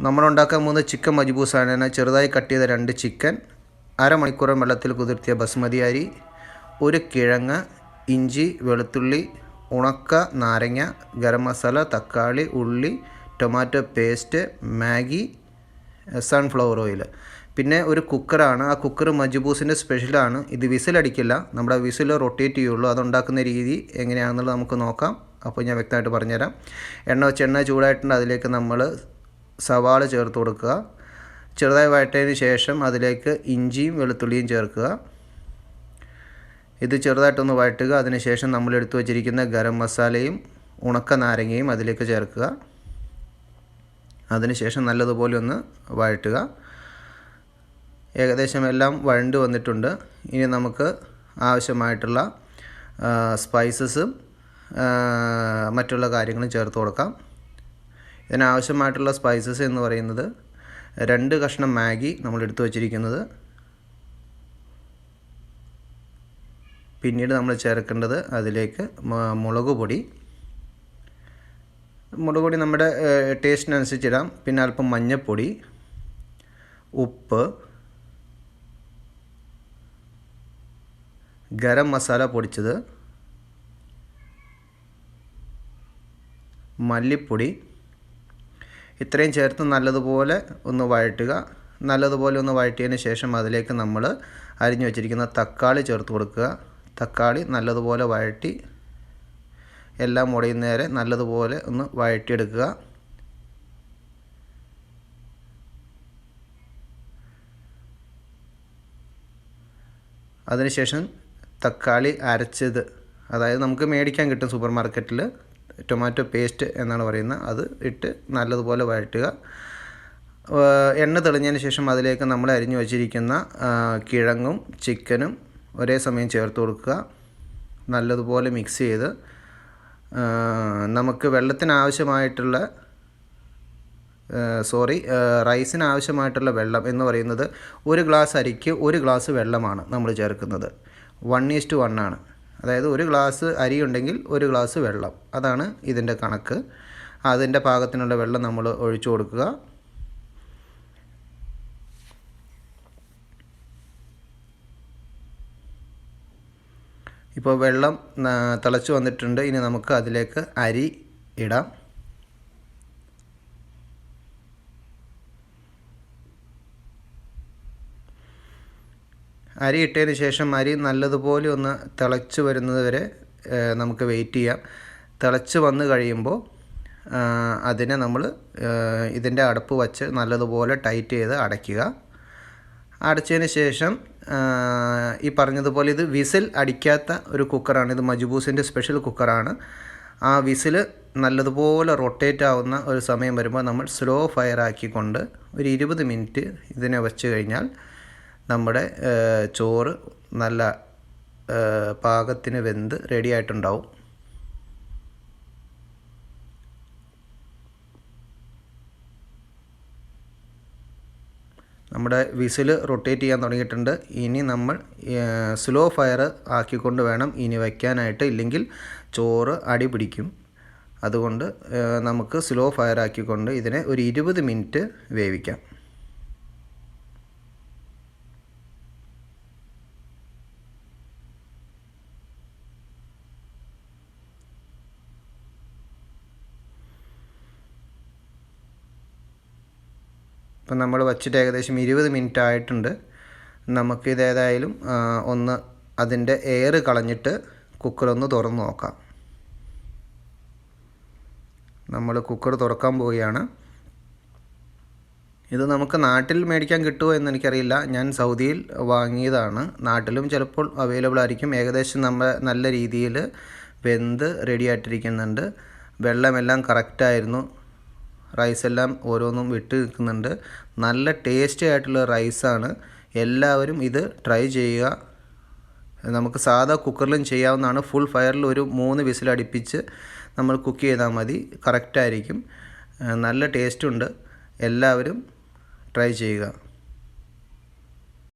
നമ്മൾ ഉണ്ടാക്കാൻ പോകുന്ന ചിക്കൻ മജ്ബൂസാണ്. എന്നാൽ ചെറുതായി കട്ട് ചെയ്ത രണ്ട് ചിക്കൻ അരമണിക്കൂറം വെള്ളത്തിൽ കുതിർത്തിയ ബസ്മതി അരി ഒരു കിഴങ്ങ് ഇഞ്ചി വെളുത്തുള്ളി ഉണക്ക നാരങ്ങ ഗരം മസാല തക്കാളി ഉള്ളി tomato paste Maggi sunflower oil പിന്നെ ഒരു കുക്കറാണ്. ആ കുക്കർ മജ്ബൂസിന്റെ സ്പെഷ്യലാണ്. ഇത് വിസിലടിക്കില്ല. നമ്മുടെ വിസിൽ റൊട്ടേറ്റ് ചെയ്യുള്ളൂ. അതുണ്ടാക്കുന്ന രീതി എങ്ങനെയാണെന്നുള്ളത് നമുക്ക് നോക്കാം. അപ്പോൾ ഞാൻ വ്യക്തമായിട്ട് പറഞ്ഞുതരാം. എണ്ണ വെച്ച് എണ്ണ ചൂടായിട്ടുണ്ട്. അതിലേക്ക് നമ്മൾ സവാള ചേർത്ത് കൊടുക്കുക. ചെറുതായി വഴറ്റതിന് ശേഷം അതിലേക്ക് ഇഞ്ചിയും വെളുത്തുള്ളിയും ചേർക്കുക. ഇത് ചെറുതായിട്ടൊന്ന് വഴറ്റുക. അതിനുശേഷം നമ്മൾ എടുത്തു വച്ചിരിക്കുന്ന ഗരം മസാലയും ഉണക്ക നാരങ്ങയും അതിലേക്ക് ചേർക്കുക. അതിനുശേഷം നല്ലതുപോലെ ഒന്ന് വഴറ്റുക. ഏകദേശം എല്ലാം വഴണ്ട് വന്നിട്ടുണ്ട്. ഇനി നമുക്ക് ആവശ്യമായിട്ടുള്ള സ്പൈസസും മറ്റുള്ള കാര്യങ്ങളും ചേർത്ത് കൊടുക്കാം. ഇതിനാവശ്യമായിട്ടുള്ള സ്പൈസസ് എന്ന് പറയുന്നത് രണ്ട് കഷ്ണം മാഗി നമ്മൾ എടുത്തു വച്ചിരിക്കുന്നത്. പിന്നീട് നമ്മൾ ചേർക്കേണ്ടത് അതിലേക്ക് മുളക് പൊടി. മുളക് പൊടി നമ്മുടെ ടേസ്റ്റിനനുസരിച്ച് ഇടാം. പിന്നെ അല്പം മഞ്ഞൾപ്പൊടി ഉപ്പ് ഗരം മസാല പൊടിച്ചത് മല്ലിപ്പൊടി ഇത്രയും ചേർത്ത് നല്ലതുപോലെ ഒന്ന് വഴറ്റുക. നല്ലതുപോലെ ഒന്ന് വഴറ്റിയതിന് ശേഷം അതിലേക്ക് നമ്മൾ അരിഞ്ഞു വെച്ചിരിക്കുന്ന തക്കാളി ചേർത്ത് കൊടുക്കുക. തക്കാളി നല്ലതുപോലെ വഴറ്റി എല്ലാം ഉടയുന്നേരെ നല്ലതുപോലെ ഒന്ന് വഴറ്റിയെടുക്കുക. അതിനുശേഷം തക്കാളി അരച്ചത്. അതായത് നമുക്ക് മേടിക്കാൻ കിട്ടും സൂപ്പർ മാർക്കറ്റിൽ ടൊമാറ്റോ പേസ്റ്റ് എന്നാണ് പറയുന്നത് അത് ഇട്ട് നല്ലതുപോലെ വഴറ്റുക. എണ്ണ തെളിഞ്ഞതിന് ശേഷം അതിലേക്ക് നമ്മൾ അരിഞ്ഞു വച്ചിരിക്കുന്ന കിഴങ്ങും ചിക്കനും ഒരേ സമയം ചേർത്ത് കൊടുക്കുക. നല്ലതുപോലെ മിക്സ് ചെയ്ത് നമുക്ക് വെള്ളത്തിന് ആവശ്യമായിട്ടുള്ള സോറി റൈസിന് ആവശ്യമായിട്ടുള്ള വെള്ളം എന്ന് പറയുന്നത് ഒരു ഗ്ലാസ് അരിക്ക് ഒരു ഗ്ലാസ് വെള്ളമാണ് നമ്മൾ ചേർക്കുന്നത്. വൺ ഈസ്റ്റ് വൺ ആണ്. അതായത് ഒരു ഗ്ലാസ് അരി ഉണ്ടെങ്കിൽ ഒരു ഗ്ലാസ് വെള്ളം. അതാണ് ഇതിന്റെ കണക്ക്. അതിന്റെ പാകത്തിനുള്ള വെള്ളം നമ്മൾ ഒഴിച്ചു കൊടുക്കുക. ഇപ്പോൾ വെള്ളം തിളച്ച് വന്നിട്ടുണ്ട്. ഇനി നമുക്ക് അതിലേക്ക് അരി ഇടാം. അരി ഇട്ടതിന് ശേഷം അരി നല്ലതുപോലെ ഒന്ന് തിളച്ച് വരുന്നത് വരെ നമുക്ക് വെയിറ്റ് ചെയ്യാം. തിളച്ച് വന്നു കഴിയുമ്പോൾ അതിനെ നമ്മൾ ഇതിന്റെ അടപ്പ് വച്ച് നല്ലതുപോലെ ടൈറ്റ് ചെയ്ത് അടയ്ക്കുക. അടച്ചതിന് ശേഷം ഈ പറഞ്ഞതുപോലെ ഇത് വിസിൽ അടിക്കാത്ത ഒരു കുക്കറാണ്. ഇത് മജുബൂസിന്റെ സ്പെഷ്യൽ കുക്കറാണ്. ആ വിസിൽ നല്ലതുപോലെ റൊട്ടേറ്റ് ആവുന്ന ഒരു സമയം വരുമ്പോൾ നമ്മൾ സ്ലോ ഫയർ ആക്കിക്കൊണ്ട് ഒരു ഇരുപത് മിനിറ്റ് ഇതിനെ വെച്ച് കഴിഞ്ഞാൽ നമ്മുടെ ചോറ് നല്ല പാകത്തിന് വെന്ത് റെഡി ആയിട്ടുണ്ടാവും നമ്മുടെ വിസിൽ റൊട്ടേറ്റ് ചെയ്യാൻ തുടങ്ങിയിട്ടുണ്ട്. ഇനി നമ്മൾ സ്ലോ ഫയർ ആക്കിക്കൊണ്ട് വേണം ഇനി വയ്ക്കാനായിട്ട് ഇല്ലെങ്കിൽ ചോറ് അടി പിടിക്കും. അതുകൊണ്ട് നമുക്ക് സ്ലോ ഫയർ ആക്കിക്കൊണ്ട് ഇതിനെ ഒരു ഇരുപത് മിനിറ്റ് വേവിക്കാം. ഇപ്പം നമ്മൾ വച്ചിട്ട് ഏകദേശം ഇരുപത് മിനിറ്റ് ആയിട്ടുണ്ട്. നമുക്കിത് ഏതായാലും ഒന്ന് അതിന്റെ എയർ കളഞ്ഞിട്ട് കുക്കറൊന്ന് തുറന്ന് നോക്കാം. നമ്മൾ കുക്കർ തുറക്കാൻ പോവുകയാണ്. ഇത് നമുക്ക് നാട്ടിൽ മേടിക്കാൻ കിട്ടുമോ എന്ന് എനിക്കറിയില്ല. ഞാൻ സൗദിയിൽ വാങ്ങിയതാണ്. നാട്ടിലും ചിലപ്പോൾ അവൈലബിൾ ആയിരിക്കും. ഏകദേശം നമ്മൾ നല്ല രീതിയിൽ വെന്ത് റെഡി ആയിട്ടിരിക്കുന്നുണ്ട്. വെള്ളമെല്ലാം കറക്റ്റായിരുന്നു റൈസ് എല്ലാം ഓരോന്നും വിട്ട് നിൽക്കുന്നുണ്ട്. നല്ല ടേസ്റ്റി ആയിട്ടുള്ള റൈസാണ്. എല്ലാവരും ഇത് ട്രൈ ചെയ്യുക. നമുക്ക് സാധാ കുക്കറിലും ചെയ്യാവുന്നതാണ്. ഫുൾ ഫയറിൽ ഒരു മൂന്ന് വിസിൽ വിസിലടിപ്പിച്ച് നമ്മൾ കുക്ക് ചെയ്താൽ മതി. കറക്റ്റായിരിക്കും. നല്ല ടേസ്റ്റുണ്ട്. എല്ലാവരും ട്രൈ ചെയ്യുക.